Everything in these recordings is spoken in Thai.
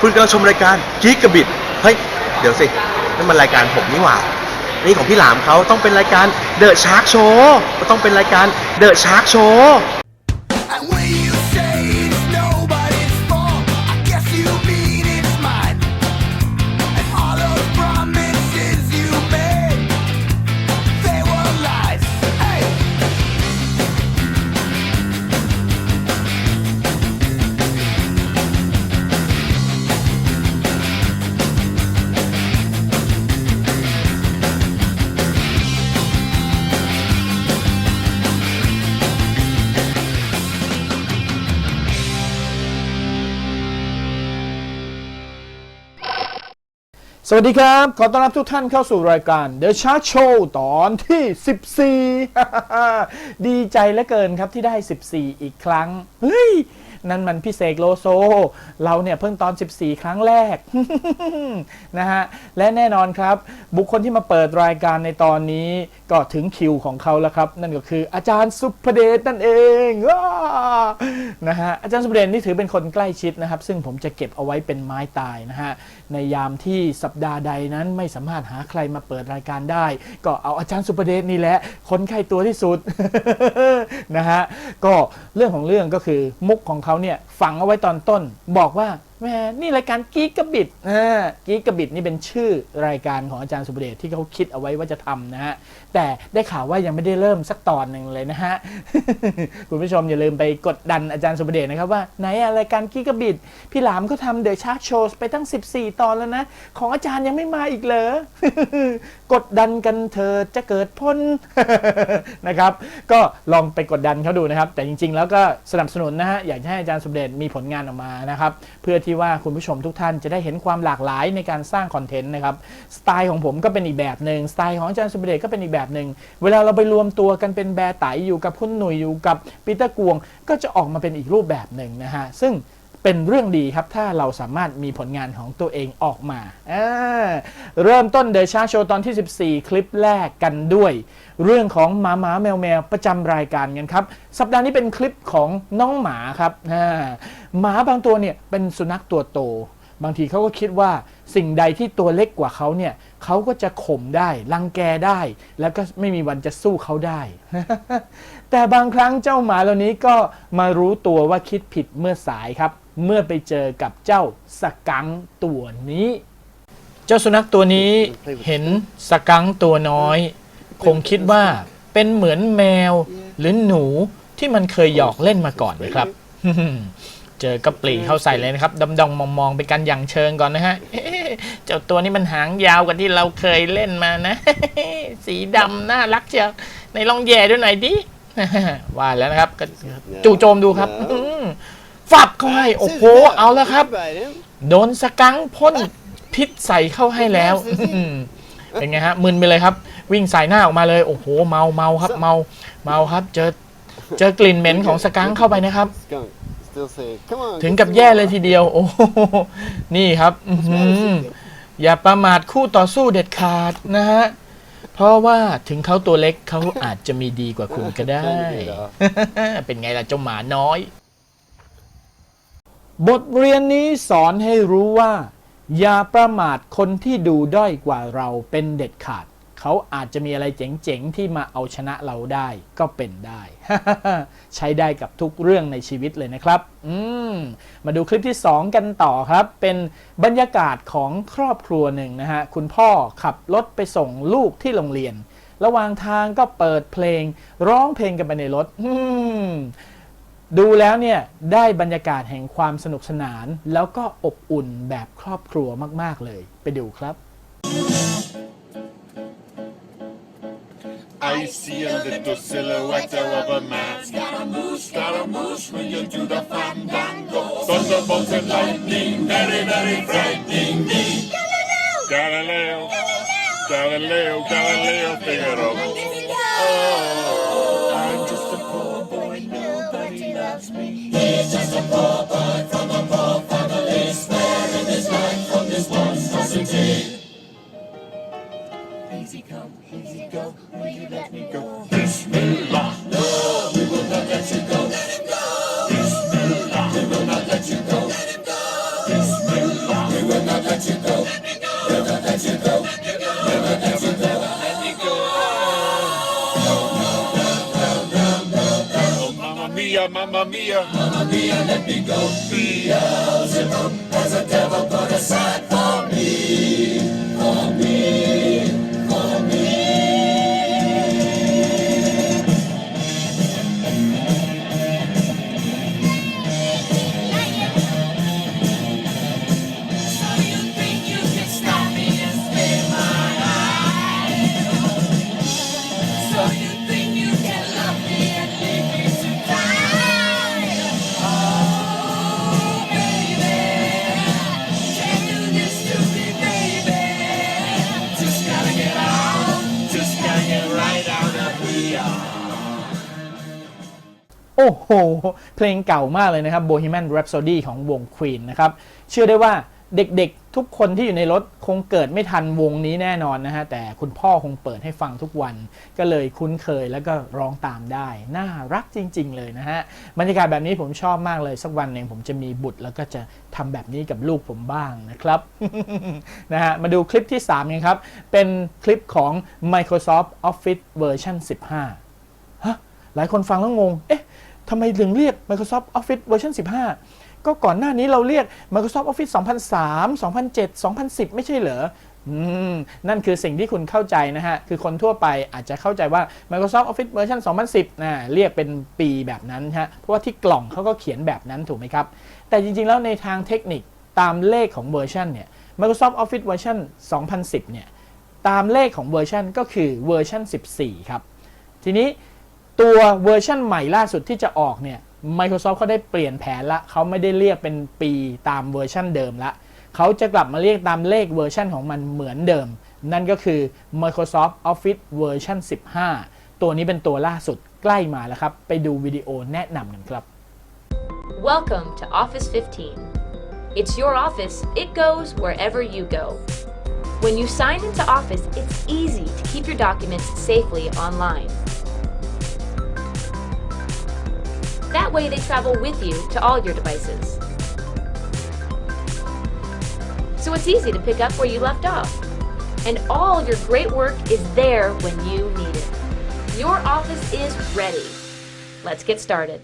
คุณกำลังชมรายการกิ๊กกะบิดเฮ้ย เดี๋ยวสินั่นมันรายการผมนี่หว่า นี่ของพี่หลามเขาต้องเป็นรายการเดอะชาร์กโชว์ต้องเป็นรายการเดอะชาร์กโชว์ วัสดีครับ ขอต้อนรับทุกท่านเข้าสู่รายการ The Chart Show ตอนที่ 14 ดีใจเหลือเกินครับที่ได้ 14 อีกครั้ง เฮ้ยนั่นมันพี่เสกโลโซ เราเนี่ยเพิ่งตอน 14 ครั้งแรกนะฮะและแน่นอนครับ บุคคลที่มาเปิดรายการในตอนนี้ก็ถึงคิวของเขาแล้วครับ นั่นก็คืออาจารย์สุภเดชนั่นเองนะฮะอาจารย์สุภเดชนี่ถือเป็นคนใกล้ชิดนะครับ ซึ่งผมจะเก็บเอาไว้เป็นไม้ตายนะฮะในยามที่สัปดาห์ใดนั้นไม่สามารถหาใครมาเปิดรายการได้ ก็เอาอาจารย์สุประเดชนี่แหละคนใกล้ตัวที่สุดนะฮะก็เรื่องของเรื่องก็คือมุกของเขาเนี่ยฝังเอาไว้ตอนต้น บอกว่า แหมนี่รายการกีกะบิดอ่ากีกะบิดนี่เป็นชื่อรายการของอาจารย์สุประเดชที่เขาคิดเอาไว้ว่าจะทำนะฮะ แต่ได้ข่าวว่ายังไม่ได้เริ่มสักตอนหนึ่งเลยนะฮะ คุณผู้ชมอย่าลืมไปกดดันอาจารย์สุประเดชนะครับว่าไหนอะรายการกีกะบิดพี่หลามก็ทำเดอะชาร์ k โชว์ไปตั้ง 14 ตอนแล้วนะ ของอาจารย์ยังไม่มาอีกเหรอ กดดันกันเธอจะเกิดพ้น นะครับ ก็ลองไปกดดันเขาดูนะครับ แต่จริง ๆ แล้วก็สนับสนุนนะฮะอยากจะให้อาจารย์สุเดชมีผลงานออกมานะครับ เพื่อที่ว่าคุณผู้ชมทุกท่านจะได้เห็นความหลากหลายในการสร้างคอนเทนต์นะครับสไตล์ของผมก็เป็นอีกแบบหนึ่งสไตล์ของอาจารย์สุเดชก็เป็นอีกแบบหนึ่งเวลาเราไปรวมตัวกันเป็นแบร์ไตอยู่กับคุณหนุ่ยอยู่กับปีเตอร์กวง ก็จะออกมาเป็นอีกรูปแบบหนึ่งนะฮะซึ่ง เป็นเรื่องดีครับ ถ้าเราสามารถมีผลงานของตัวเองออกมาอ่าเริ่มต้นเดชาโชว์ตอนที่ 14 คลิปแรกกันด้วย เรื่องของหมาหมาแมวแมวประจำรายการกันครับ สัปดาห์นี้เป็นคลิปของน้องหมาครับหมาบางตัวเนี่ยเป็นสุนัขตัวโต บางทีเขาก็คิดว่าสิ่งใดที่ตัวเล็กกว่าเขาเนี่ยเขาก็จะข่มได้รังแกได้ แล้วก็ไม่มีวันจะสู้เขาได้ แต่บางครั้งเจ้าหมาเหล่านี้ก็มารู้ตัวว่าคิดผิดเมื่อสายครับ เมื่อไปเจอกับเจ้าสกังค์ตัวนี้ เจ้าสุนัขตัวนี้เห็นสกังค์ตัวน้อย คงคิดว่าเป็นเหมือนแมวหรือหนูที่มันเคยหยอกเล่นมาก่อนนะครับ เจอกระปลีเข้าใส่เลยนะครับดำดองมองมองๆไปกันอย่างเชิงก่อนนะฮะเอ๊ะเจ้าตัวนี้มันหางยาวกว่าที่เราเคยเล่นมานะ สีดำน่ารักเชียวในลองแย่ด้วยหน่อยดิว่าแล้วนะครับก็จู่โจมดูครับอื้อ ฟับเข้าให้ โอ้โห เอาแล้วครับ โดนสกังค์พ่นพิษใส่เข้าให้แล้ว เป็นไงฮะ มึนไปเลยครับ วิ่งสายหน้าออกมาเลย โอ้โห เมาเมาครับ เมา เมาครับ เจอ เจอกลิ่นเหม็นของสกังค์เข้าไปนะครับ Skunk. Still say, come on. ถึงกับแย่เลยทีเดียว โอ้โหนี่ครับอื้อหืออย่าประมาทคู่ต่อสู้เด็ดขาดนะฮะ เพราะว่าถึงเขาตัวเล็กเขาอาจจะมีดีกว่าคุณก็ได้ เป็นไงล่ะเจ้าหมาน้อย บทเรียนนี้สอนให้รู้ว่า อย่าประมาทคนที่ดูด้อยกว่าเราเป็นเด็ดขาด เขาอาจจะมีอะไรเจ๋งๆ ที่มาเอาชนะเราได้ก็เป็นได้ ใช้ได้กับทุกเรื่องในชีวิตเลยนะครับ อืมมาดูคลิปที่ 2 กันต่อครับ เป็นบรรยากาศของครอบครัวหนึ่งนะฮะ คุณพ่อขับรถไปส่งลูกที่โรงเรียน ระหว่างทางก็เปิดเพลง ร้องเพลงกันไปในรถอืม ดูแล้วเนี่ยได้บรรยากาศแห่งความสนุกสนาน แล้วก็อบอุ่นแบบครอบครัวมาก ๆ เลย ไปดูครับ I see a little silhouette of a man. Scaramouche, Scaramouche, when you do the fandango. Thunderbolts and lightning, very, very frightening me. Galileo, Galileo, Galileo, Figaro. Oh, A poor boy from a poor family, sparing his life from this monstrosity. Easy come, easy go, will you let me go? Bismillah. No, we will not let you go. Mamma mia. Mamma mia, let me go. Beelzebub has a devil put aside for me. เพลงเก่ามากเลยนะครับ Bohemian Rhapsody ของวง Queen นะครับ เชื่อได้ว่าเด็กๆ ทุกคนที่อยู่ในรถคงเกิดไม่ทันวงนี้แน่นอนนะฮะ แต่คุณพ่อคงเปิดให้ฟังทุกวัน ก็เลยคุ้นเคยแล้วก็ร้องตามได้ น่ารักจริง ๆ เลยนะฮะ บรรยากาศแบบนี้ผมชอบมากเลย สักวันหนึ่งผมจะมีบุตรแล้วก็จะทำแบบนี้กับลูกผมบ้างนะครับ นะฮะ มาดูคลิปที่3กันครับ เป็นคลิปของ Microsoft Office เวอร์ชัน15 ฮะ หลายคนฟังแล้วงง เอ๊ะ ทำไมถึงเรียก Microsoft Office เวอร์ชัน15 ก็ก่อนหน้านี้เราเรียก Microsoft Office 2003 2007 2010 ไม่ใช่เหรออนั่นคือสิ่งที่คุณเข้าใจนะฮะ คือคนทั่วไปอาจจะเข้าใจว่า Microsoft Office เวอร์ชัน2010นะเรียกเป็นปีแบบนั้นฮะ เพราะว่าที่กล่องเขาก็เขียนแบบนั้นถูกไหมครับ แต่จริงๆ แล้วในทางเทคนิคตามเลขของเวอร์ชันเนี่ย Microsoft Office เวอร์ชัน2010 เนี่ย ตามเลขของเวอร์ชันก็คือเวอร์ชัน14 ครับ ทีนี้ ตัวเวอร์ชันใหม่ล่าสุดที่จะออกเนี่ย Microsoft เขาได้เปลี่ยนแผนละเขาไม่ได้เรียกเป็นปีตามเวอร์ชันเดิมละเขาจะกลับมาเรียกตามเลขเวอร์ชันของมันเหมือนเดิม นั่นก็คือ Microsoft Office เวอร์ชัน15 ตัวนี้เป็นตัวล่าสุดใกล้มาแล้วครับ ไปดูวิดีโอแนะนำกันครับ Welcome to Office 15. It's your office, it goes wherever you go. When you sign into Office, it's easy to keep your documents safely online. That way, they travel with you to all your devices. So it's easy to pick up where you left off. And all your great work is there when you need it. Your office is ready. Let's get started.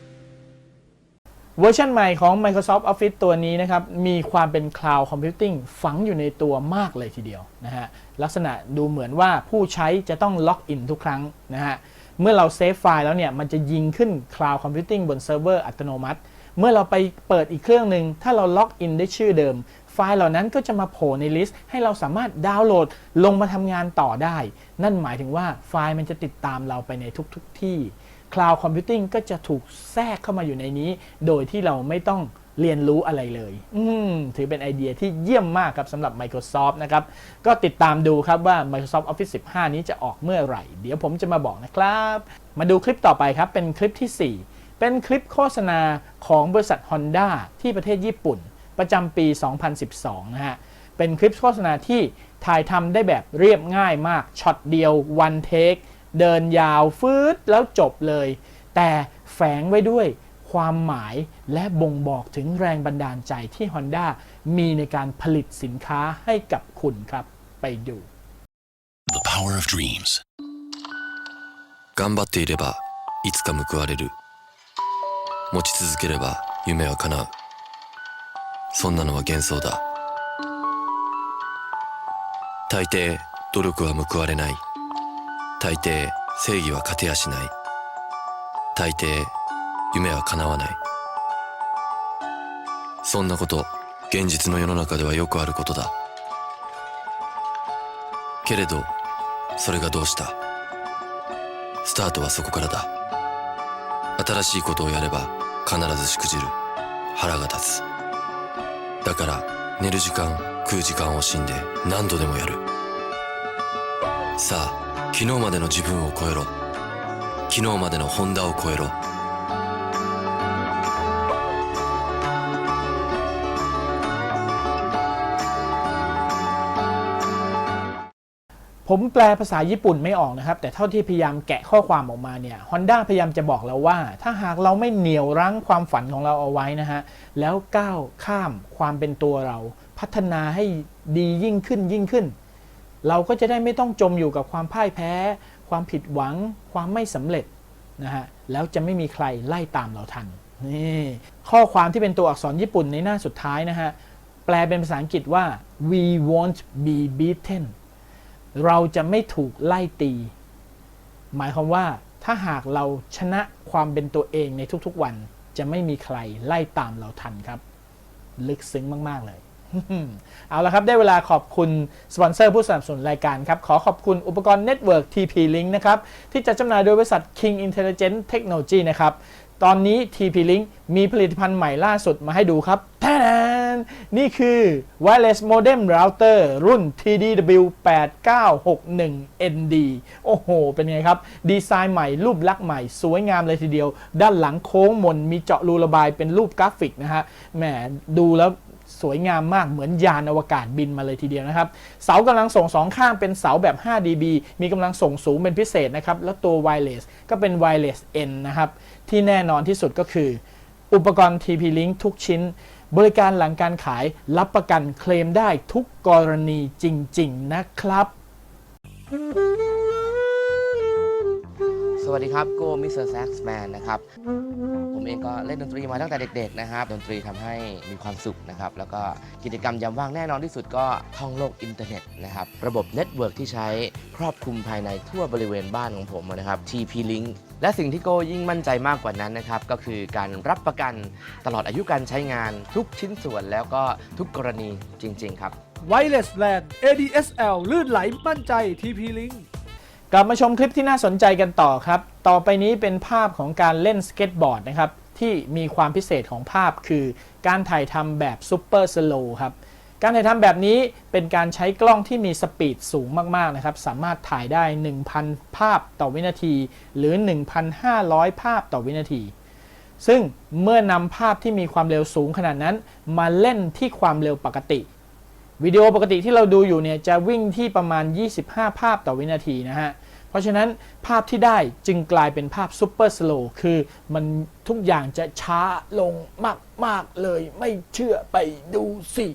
เวอร์ชันใหม่ของ Microsoft Office ตัวนี้นะครับ มีความเป็น Cloud Computing ฝังอยู่ในตัวมากเลยทีเดียวนะฮะ ลักษณะดูเหมือนว่าผู้ใช้จะต้องล็อกอินทุกครั้งนะฮะ เมื่อเราเซฟไฟล์แล้วเนี่ยมันจะยิงขึ้น Cloud Computing บนเซิร์ฟเวอร์อัตโนมัติ เมื่อเราไปเปิดอีกเครื่องหนึ่งถ้าเราล็อกอินด้วยชื่อเดิม ไฟล์เหล่านั้นก็จะมาโผล่ในลิสต์ให้เราสามารถดาวน์โหลดลงมาทำงานต่อได้ นั่นหมายถึงว่าไฟล์มันจะติดตามเราไปในทุกๆทที่ Cloud Computing ก็จะถูกแทรกเข้ามาอยู่ในนี้ โดยที่เราไม่ต้อง เรียนรู้อะไรเลย อืมถือเป็นไอเดียที่เยี่ยมมากครับสำหรับ Microsoft นะครับ ก็ติดตามดูครับว่า Microsoft Office 15 นี้จะออกเมื่อไหร่ เดี๋ยวผมจะมาบอกนะครับ มาดูคลิปต่อไปครับ เป็นคลิปที่ 4 เป็นคลิปโฆษณาของบริษัท Honda ที่ประเทศญี่ปุ่น ประจำปี 2012 นะฮะ เป็นคลิปโฆษณาที่ถ่ายทำได้แบบเรียบง่ายมาก ช็อตเดียว one take เดินยาวฟืดแล้วจบเลย แต่แฝงไว้ด้วย ความหมายและบ่งบอกถึงแรงบันดาลใจที่ Honda มีในการผลิตสินค้าให้กับคุณครับ ไปดู The power of dreams 頑張っていればいつか報われる持ち続ければ夢は叶うそんなのは幻想だ大抵努力は報われない大抵正義は勝てやしない大抵 夢は叶わない。そんなこと現実の世の中ではよくあることだ。けれどそれがどうした？スタートはそこからだ。新しいことをやれば必ずしくじる。腹が立つ。だから寝る時間食う時間を惜しんで何度でもやる。さあ昨日までの自分を超えろ。昨日までのホンダを超えろ。 ผมแปลภาษาญี่ปุ่นไม่ออกนะครับ แต่เท่าที่พยายามแกะข้อความออกมาเนี่ย Honda พยายามจะบอกเราว่า ถ้าหากเราไม่เหนี่ยวรั้งความฝันของเราเอาไว้นะฮะ แล้วก้าวข้ามความเป็นตัวเรา พัฒนาให้ดียิ่งขึ้นยิ่งขึ้น เราก็จะได้ไม่ต้องจมอยู่กับความพ่ายแพ้ ความผิดหวัง ความไม่สำเร็จนะฮะแล้วจะไม่มีใครไล่ตามเราทันนี่ข้อความที่เป็นตัวอักษรญี่ปุ่นในหน้าสุดท้ายนะฮะแปลเป็นภาษาอังกฤษว่า we won't be beaten เราจะไม่ถูกไล่ตี หมายความว่าถ้าหากเราชนะความเป็นตัวเองในทุกๆวัน จะไม่มีใครไล่ตามเราทันครับ ลึกซึ้งมาก ๆ เลย เอาละครับได้เวลาขอบคุณ สปอนเซอร์ผู้สนับสนุนรายการครับ ขอขอบคุณอุปกรณ์เน็ตเวิร์ก TP Link นะครับ ที่จัดจำหน่ายโดยบริษัท King Intelligent Technology นะครับ ตอนนี้ TP Link มีผลิตภัณฑ์ใหม่ล่าสุดมาให้ดูครับแท้ นนี่คือ Wireless Modem Router รุ่น TDW8961ND โอ้โห เป็นไงครับ ดีไซน์ใหม่รูปลักษณ์ใหม่ สวยงามเลยทีเดียว ด้านหลังโค้งมน มีเจาะรูระบายเป็นรูปกราฟิกนะฮะแหมดูแล้วสวยงามมากเหมือนยานอวกาศบินมาเลยทีเดียวนะครับ เสากำลังส่งสองข้างเป็นเสาแบบ 5 dB มีกำลังส่งสูงเป็นพิเศษนะครับ แล้วตัว wireless ก็เป็น wireless N นะครับ ที่แน่นอนที่สุดก็คือ อุปกรณ์ TP Link ทุกชิ้น บริการหลังการขายรับประกันเคลมได้ทุกกรณีจริง ๆ นะครับ สวัสดีครับโกมิสเตอร์แซ็กซ์แมนนะครับ ผมเองก็เล่นดนตรีมาตั้งแต่เด็กๆนะครับ ดนตรีทำให้มีความสุขนะครับ แล้วก็กิจกรรมยามว่างแน่นอนที่สุดก็ท่องโลกอินเทอร์เน็ตนะครับ ระบบเน็ตเวิร์กที่ใช้ครอบคลุมภายในทั่วบริเวณบ้านของผมนะครับ TP Link และสิ่งที่โกยิ่งมั่นใจมากกว่านั้นนะครับ ก็คือการรับประกันตลอดอายุการใช้งานทุกชิ้นส่วนแล้วก็ทุกกรณีจริง ๆ ครับ Wireless LAN ADSL ลื่นไหลมั่นใจ TP Link กลับมาชมคลิปที่น่าสนใจกันต่อครับ ต่อไปนี้เป็นภาพของการเล่นสเก็ตบอร์ดนะครับ ที่มีความพิเศษของภาพคือการถ่ายทำแบบซูเปอร์สโลว์ครับ การถ่ายทำแบบนี้เป็นการใช้กล้องที่มีสปีดสูงมาก ๆ นะครับ สามารถถ่ายได้ 1,000 ภาพต่อวินาที หรือ 1,500 ภาพต่อวินาที ซึ่งเมื่อนำภาพที่มีความเร็วสูงขนาดนั้น มาเล่นที่ความเร็วปกติวิดีโอปกติที่เราดูอยู่เนี่ยจะวิ่งที่ประมาณ 25 ภาพต่อวินาทีนะฮะ เพราะฉะนั้นภาพที่ได้จึงกลายเป็นภาพซูเปอร์สโลว์คือมันทุกอย่างจะช้าลงมาก ๆ เลยไม่เชื่อไปดูสิ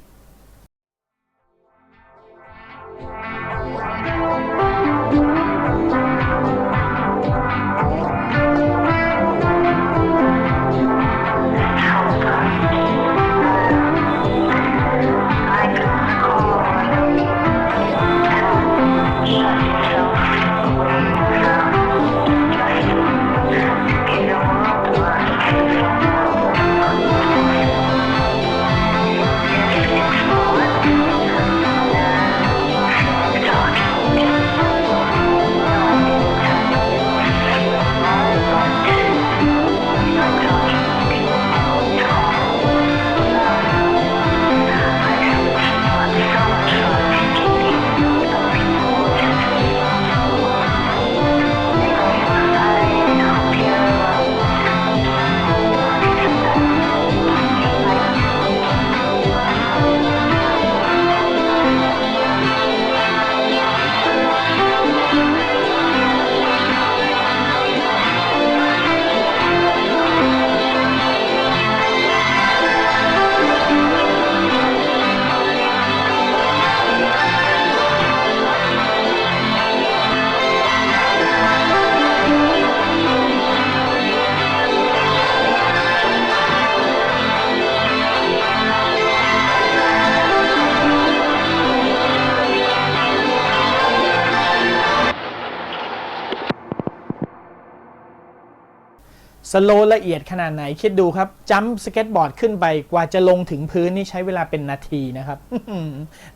สโลละเอียดขนาดไหนคิดดูครับจัมป์สเก็ตบอร์ดขึ้นไปกว่าจะลงถึงพื้นนี่ใช้เวลาเป็นนาทีนะครับ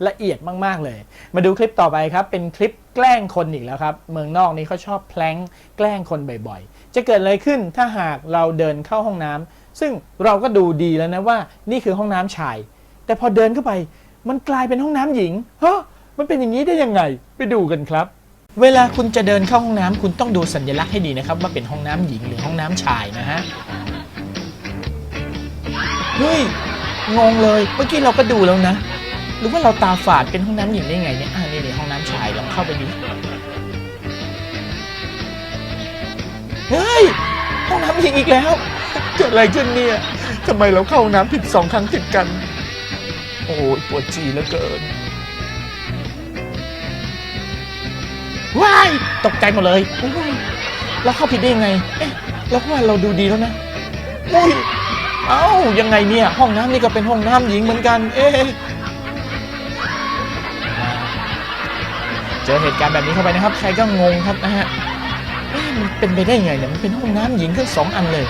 ละเอียดมาก ๆ เลย มาดูคลิปต่อไปครับ เป็นคลิปแกล้งคนอีกแล้วครับ เมืองนอกนี้เขาชอบแพลงแกล้งคนบ่อยๆ จะเกิดอะไรขึ้นถ้าหากเราเดินเข้าห้องน้ำซึ่งเราก็ดูดีแล้วนะว่า นี่คือห้องน้ำชาย แต่พอเดินเข้าไป มันกลายเป็นห้องน้ำหญิงเฮ้มันเป็นอย่างนี้ได้ยังไง ไปดูกันครับ เวลาคุณจะเดินเข้าห้องน้ำคุณต้องดูสัญลักษณ์ให้ดีนะครับ ว่าเป็นห้องน้ำหญิงหรือห้องน้ำชายนะฮะเฮ้ยงงเลยเมื่อกี้เราก็ดูแล้วนะหรือว่าเราตาฝาดเป็นห้องน้ำหญิงได้ไงเนี่ยอ่านี่นี่ห้องน้ำชายลองเข้าไปดิเฮ้ยห้องน้ำหญิงอีกแล้วเกิดอะไรขึ้นเนี่ยทำไมเราเข้าห้องน้ำผิดสองครั้งติดกัน โอ้ยปวดฉี่เหลือเกิน ตกใจหมดเลยโอ้ยเราเข้าผิดได้ยังไง เอ๊ะเราก็ว่าเราดูดีแล้วนะอุ้ยเอ้ายังไงเนี่ย ห้องน้ำนี่ก็เป็นห้องน้ำหญิงเหมือนกัน เอ๊ะเจอเหตุการณ์แบบนี้เข้าไปนะครับ ใครก็งงครับนะฮะเอ๊ะมันเป็นไปได้ไงเนี่ยมันเป็นห้องน้ำหญิงทั้งสองอันเลย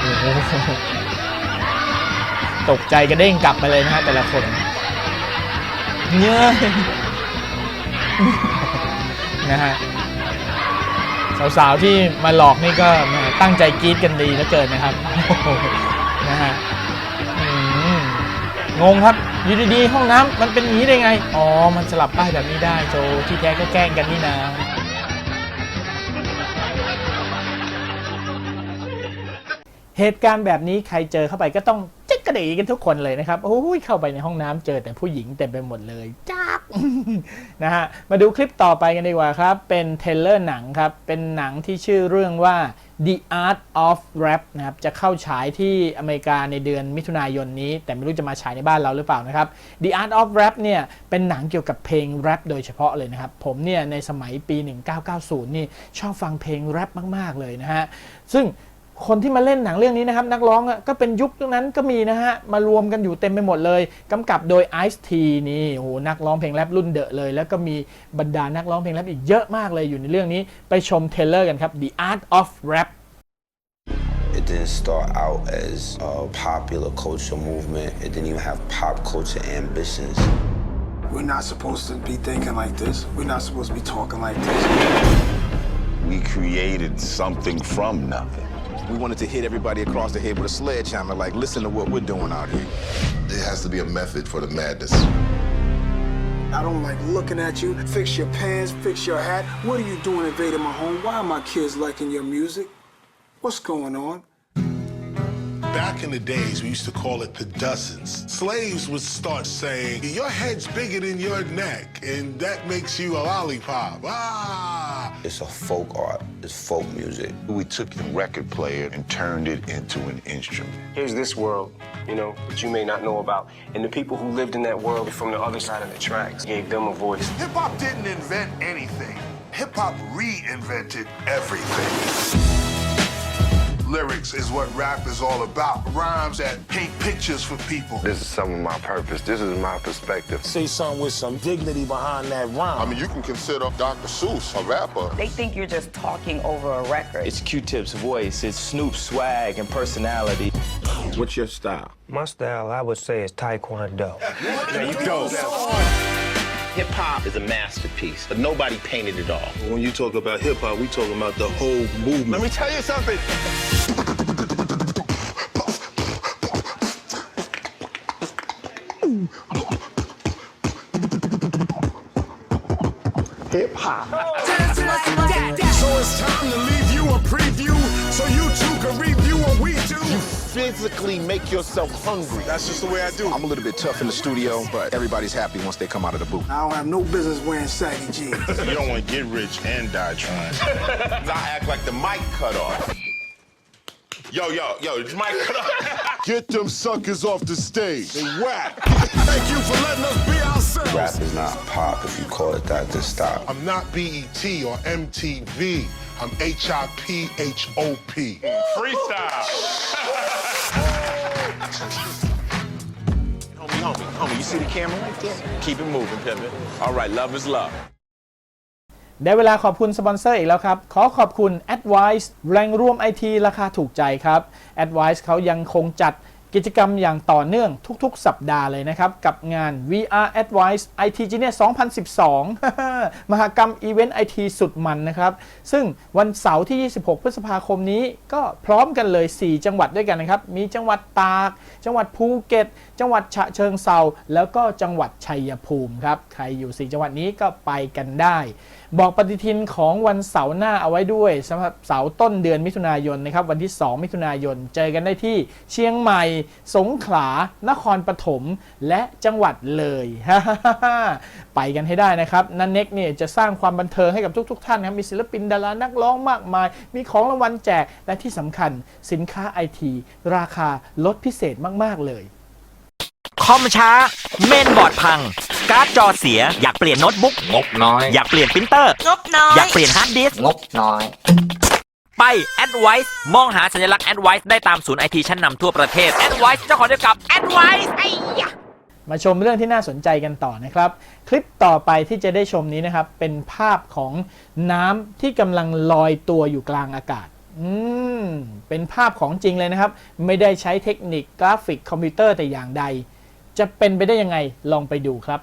โอ้โหตกใจกระเด้งกลับไปเลยนะฮะแต่ละคนเนื้อย นะฮะสาวๆที่มาหลอกนี่ก็ตั้งใจกรีดกันดีเหลือเกินนะครับนะฮะงงครับอยู่ดีๆห้องน้ำมันเป็นอย่างนี้ได้ไง อ๋อ มันสลับป้ายแบบนี้ได้โจที่แท้ก็แกล้งกันนี่นาเหตุการณ์แบบนี้ใครเจอเข้าไปก็ต้องจิกกระดีกันทุกคนเลยนะครับ โอ้ยเข้าไปในห้องน้ำเจอแต่ผู้หญิงเต็มไปหมดเลยจับ นะฮะมาดูคลิปต่อไปกันดีกว่าครับ เป็นเทเลอร์หนังครับ เป็นหนังที่ชื่อเรื่องว่า The Art of Rap นะครับ จะเข้าฉายที่อเมริกาในเดือนมิถุนายนนี้ แต่ไม่รู้จะมาฉายในบ้านเราหรือเปล่านะครับ The Art of Rap เนี่ย เป็นหนังเกี่ยวกับเพลงแรปโดยเฉพาะเลยนะครับ ผมเนี่ย ในสมัยปี 1990 นี่ ชอบฟังเพลงแรปมาก ๆ เลยนะฮะ ซึ่ง คนที่มาเล่นหนังเรื่องนี้นะครับนักร้องอะก็เป็นยุคนั้นก็มีนะฮะ มารวมกันอยู่เต็มไปหมดเลยกำกับโดย Ice T นี่โอ้โหนักร้องเพลงแรปรุ่นเดอะเลย แล้วก็มีบรรดานักร้องเพลงแรปอีกเยอะมากเลยอยู่ในเรื่องนี้ไปชมเทรลเลอร์กันครับ The Art of Rap It didn't start out as a popular culture movement. It didn't even have pop culture ambitions. We're not supposed to be thinking like this. We're not supposed to be talking like this. We created something from nothing. We wanted to hit everybody across the head with a sledgehammer, like, listen to what we're doing out here. There has to be a method for the madness. I don't like looking at you. Fix your pants, fix your hat. What are you doing invading my home? Why are my kids liking your music? What's going on? Back in the days, we used to call it the dozens. Slaves would start saying, Your head's bigger than your neck, and that makes you a lollipop. Ah! It's a folk art. It's folk music. We took the record player and turned it into an instrument. Here's this world, you know, that you may not know about. And the people who lived in that world from the other side of the tracks gave them a voice. Hip hop didn't invent anything, hip hop reinvented everything. Lyrics is what rap is all about. Rhymes that paint pictures for people. This is some of my purpose. This is my perspective. Say something with some dignity behind that rhyme. I mean, you can consider Dr. Seuss a rapper. They think you're just talking over a record. It's Q-Tip's voice, it's Snoop's swag and personality. What's your style? My style, I would say, is Taekwondo. There you go. Hip hop is a masterpiece, but nobody painted it all. When you talk about hip hop, we talking about the whole movement. Let me tell you something. Hip hop. So it's time to leave you a preview so you too can review physically make yourself hungry. That's just the way I do. I'm a little bit tough in the studio, but everybody's happy once they come out of the booth. I don't have no business wearing saggy jeans. You don't want to get rich and die trying. I act like the mic cut off. Yo, yo, yo, this mic cut off. Get them suckers off the stage. They whack. Thank you for letting us be ourselves. Rap is not pop. If you call it that, then stop. I'm not BET or MTV. I'm H-I-P-H-O-P. Freestyle. Homie, homie, homie, you see the camera right there? Keep it moving, pivot. All right, love is love. ได้เวลาขอบคุณสปอนเซอร์อีกแล้วครับ ขอขอบคุณ Advice แรงร่วมไอทีราคาถูกใจครับ Advice เขายังคงจัด กิจกรรมอย่างต่อเนื่องทุกๆ สัปดาห์เลยนะครับ กับงาน VR Advice IT Genius 2012 มหกรรมอีเวนต์ไอทีสุดมันนะครับ ซึ่งวันเสาร์ที่ 26 พฤษภาคมนี้ก็พร้อมกันเลย 4 จังหวัดด้วยกันนะครับ มีจังหวัดตาก จังหวัดภูเก็ต จังหวัดฉะเชิงเซาแล้วก็จังหวัดชัยภูมิครับ ใครอยู่ 4 จังหวัดนี้ก็ไปกันได้บอกปฏิทินของวันเสาร์หน้าเอาไว้ด้วยสำหรับเสาร์ต้นเดือนมิถุนายนนะครับวันที่ 2 มิถุนายน เจอกันได้ที่เชียงใหม่ สงขลา นครปฐม และจังหวัดเลยไปกันให้ได้นะครับนันเน็กเนี่ยจะสร้างความบันเทิงให้กับทุกๆท่านครับมีศิลปินดารานักร้องมากมาย มีของรางวัลแจกและที่สำคัญสินค้าไอทีราคาลดพิเศษมาก ๆ เลย คอมช้า เมนบอร์ดพัง การ์ดจอเสีย อยากเปลี่ยนโน้ตบุ๊ก งบน้อย อยากเปลี่ยนปรินเตอร์ งบน้อย อยากเปลี่ยนฮาร์ดดิสก์งบน้อย ไป Advice มองหาสัญลักษณ์ Advice ได้ตามศูนย์ไอทีชั้นนำทั่วประเทศ Advice เจ้าของเดียวกับ Advice ไอ้ยะ มาชมเรื่องที่น่าสนใจกันต่อนะครับ คลิปต่อไปที่จะได้ชมนี้นะครับ เป็นภาพของน้ำที่กำลังลอยตัวอยู่กลางอากาศ อืม เป็นภาพของจริงเลยนะครับ ไม่ได้ใช้เทคนิคกราฟิกคอมพิวเตอร์แต่อย่างใด จะเป็นไปได้ยังไงลองไปดูครับ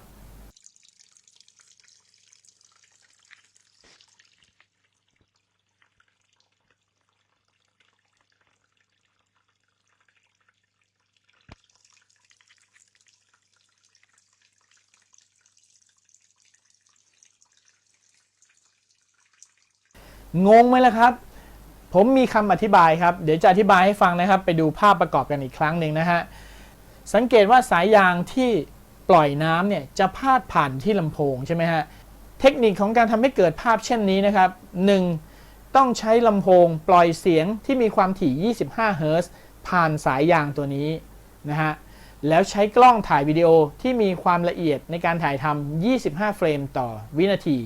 งงไหมล่ะครับ ผมมีคำอธิบายครับ เดี๋ยวจะอธิบายให้ฟังนะครับ ไปดูภาพประกอบกันอีกครั้งหนึ่งนะฮะ สังเกตว่าสายยางที่ปล่อยน้ำเนี่ยจะพาดผ่านที่ลำโพงใช่ไหมฮะ เทคนิคของการทำให้เกิดภาพเช่นนี้นะครับ 1. ต้องใช้ลำโพงปล่อยเสียงที่มีความถี่ 25 เฮิรตซ์ผ่านสายยางตัวนี้นะฮะ แล้วใช้กล้องถ่ายวิดีโอที่มีความละเอียดในการถ่ายทำ 25 เฟรมต่อวินาที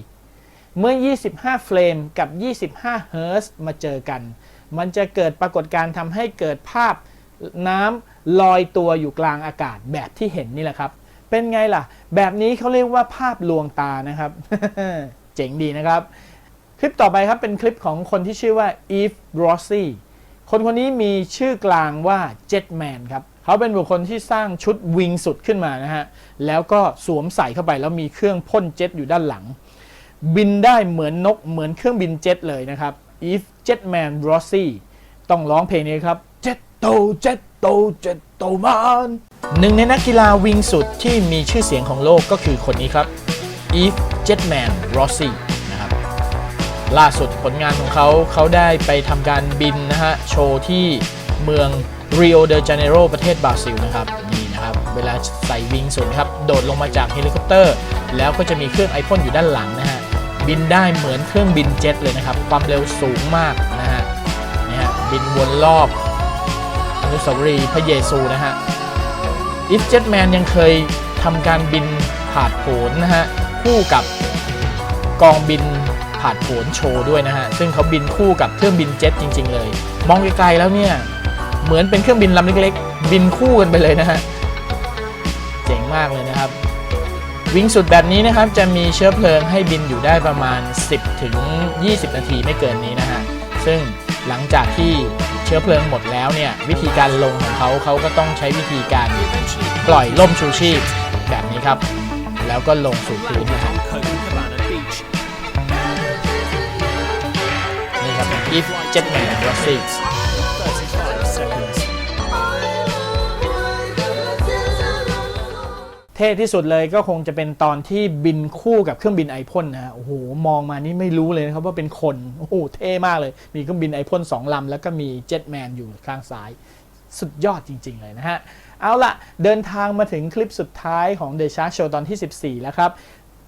เมื่อ 25 เฟรมกับ 25 เฮิรตซ์มาเจอกัน มันจะเกิดปรากฏการณ์ทำให้เกิดภาพน้ำ ลอยตัวอยู่กลางอากาศแบบที่เห็นนี่แหละครับ เป็นไงล่ะ แบบนี้เขาเรียกว่าภาพลวงตานะครับ เจ๋งดีนะครับ คลิปต่อไปครับเป็นคลิปของคนที่ชื่อว่า Eve Rossi คนคนนี้มีชื่อกลางว่า Jetman ครับเขาเป็นบุคคลที่สร้างชุดวิงสุดขึ้นมานะฮะ แล้วก็สวมใส่เข้าไปแล้วมีเครื่องพ่นเจ็ตอยู่ด้านหลัง บินได้เหมือนนกเหมือนเครื่องบินเจ็ตเลยนะครับ If Jetman Rossi ต้องร้องเพลงนี้ครับ Jet to Jet to Jet to Man หนึ่งในนักกีฬาวิงสุดที่มีชื่อเสียงของโลกก็คือคนนี้ครับ If Jetman Rossi นะครับล่าสุดผลงานของเขาเขาได้ไปทำการบินนะฮะโชว์ที่เมือง Rio de Janeiro ประเทศบราซิลนะครับนี่นะครับ เวลาใส่วิงสุดครับ โดดลงมาจากเฮลิคอปเตอร์ แล้วก็จะมีเครื่องไอพ่นอยู่ด้านหลังนะฮะบินได้เหมือนเครื่องบินเจ็ตเลยนะครับ ความเร็วสูงมากนะฮะนี่ฮะบินวนรอบ นุสาวรีย์พระเยซูนะฮะ If Jetman ยังเคยทำการบินผาดโผนนะฮะคู่กับกองบินผาดโผนโชว์ด้วยนะฮะซึ่งเขาบินคู่กับเครื่องบินเจ็ตจริง ๆ เลย มองไกลๆแล้วเนี่ยเหมือนเป็นเครื่องบินลำเล็กๆ บินคู่กันไปเลยนะฮะเจ๋งมากเลยนะครับ วิ่งสุดแบบนี้นะครับจะมีเชื้อเพลิงให้บินอยู่ได้ประมาณ 10ถึง20 นาทีไม่เกินนี้นะฮะซึ่ง หลังจากที่เชื้อเพลิงหมดแล้วเนี่ยวิธีการลงของเขาเขาก็ต้องใช้วิธีการปล่อยล่มชูชีพแบบนี้ครับ แล้วก็ลงสู่พื้นนะครับนี่ครับ if jetman rossi เท่ที่สุดเลยก็คงจะเป็นตอนที่บินคู่กับเครื่องบินไอพ่นนะฮะโอ้โหมองมานี่ไม่รู้เลยนะครับว่าเป็นคนโอ้โหเท่มากเลย มีเครื่องบินไอพ่นสองลำแล้วก็มีเจ็ตแมนอยู่ข้างซ้ายสุดยอดจริง ๆ เลยนะฮะ เอาละเดินทางมาถึงคลิปสุดท้ายของ The Shark Show ตอนที่ 14 แล้วครับ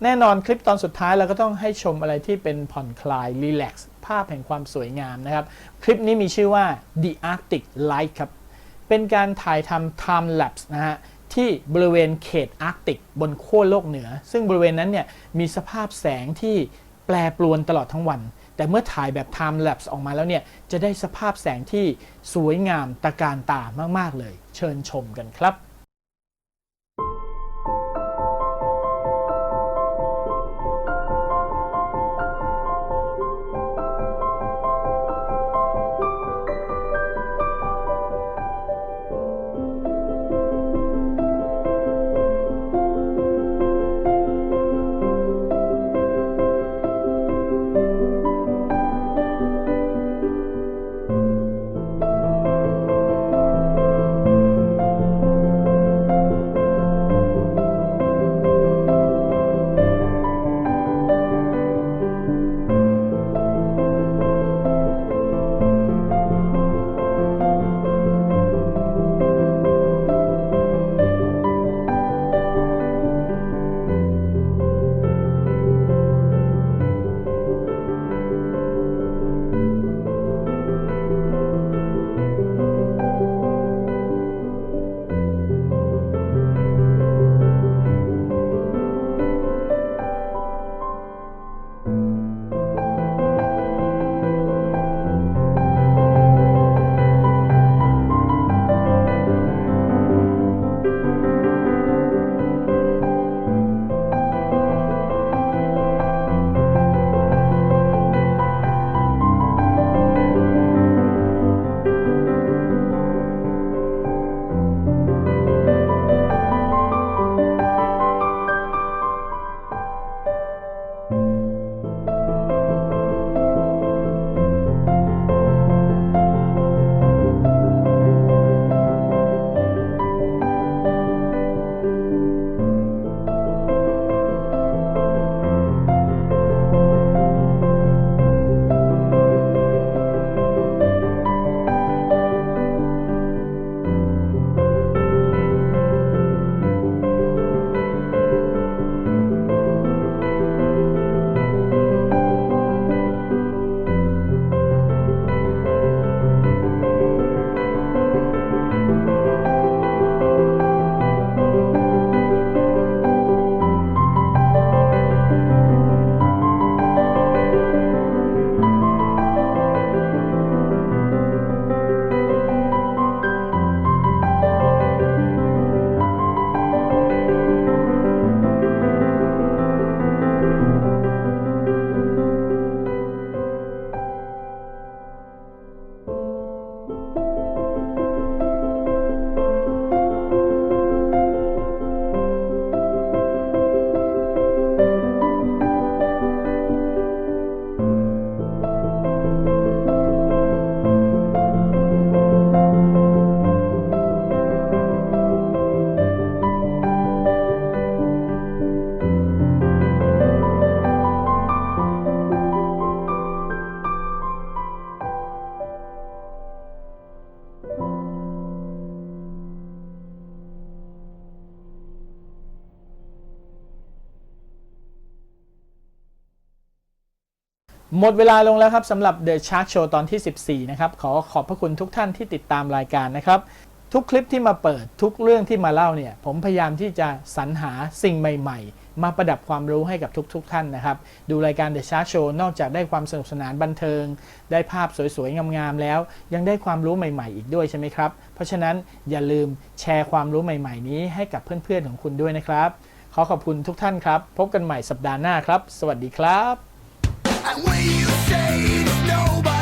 แน่นอนคลิปตอนสุดท้ายเราก็ต้องให้ชมอะไรที่เป็นผ่อนคลายรีแลกซ์ภาพแห่งความสวยงามนะครับ คลิปนี้มีชื่อว่า The Arctic Light ครับ เป็นการถ่ายทำ time lapse นะฮะ ที่บริเวณเขตอาร์กติกบนขั้วโลกเหนือ ซึ่งบริเวณนั้นเนี่ยมีสภาพแสงที่แปรปรวนตลอดทั้งวัน แต่เมื่อถ่ายแบบ time lapse ออกมาแล้วเนี่ยจะได้สภาพแสงที่สวยงามตะการตามาก ๆ เลย เชิญชมกันครับ หมดเวลาลงแล้วครับสำหรับ The Shark Show ตอนที่ 14 นะครับ ขอขอบพระคุณทุกท่านที่ติดตามรายการนะครับ ทุกคลิปที่มาเปิดทุกเรื่องที่มาเล่าเนี่ย ผมพยายามที่จะสรรหาสิ่งใหม่ๆ มาประดับความรู้ให้กับทุกๆท่านนะครับ ดูรายการ The Shark Show นอกจากได้ความสนุกสนานบันเทิง ได้ภาพสวยๆงามๆแล้ว ยังได้ความรู้ใหม่ๆ อีกด้วยใช่ไหมครับ เพราะฉะนั้นอย่าลืมแชร์ความรู้ใหม่ ๆ นี้ให้กับเพื่อนๆของคุณด้วยนะครับ ขอขอบคุณทุกท่านครับ พบกันใหม่สัปดาห์หน้าครับ สวัสดีครับ And when you say that nobody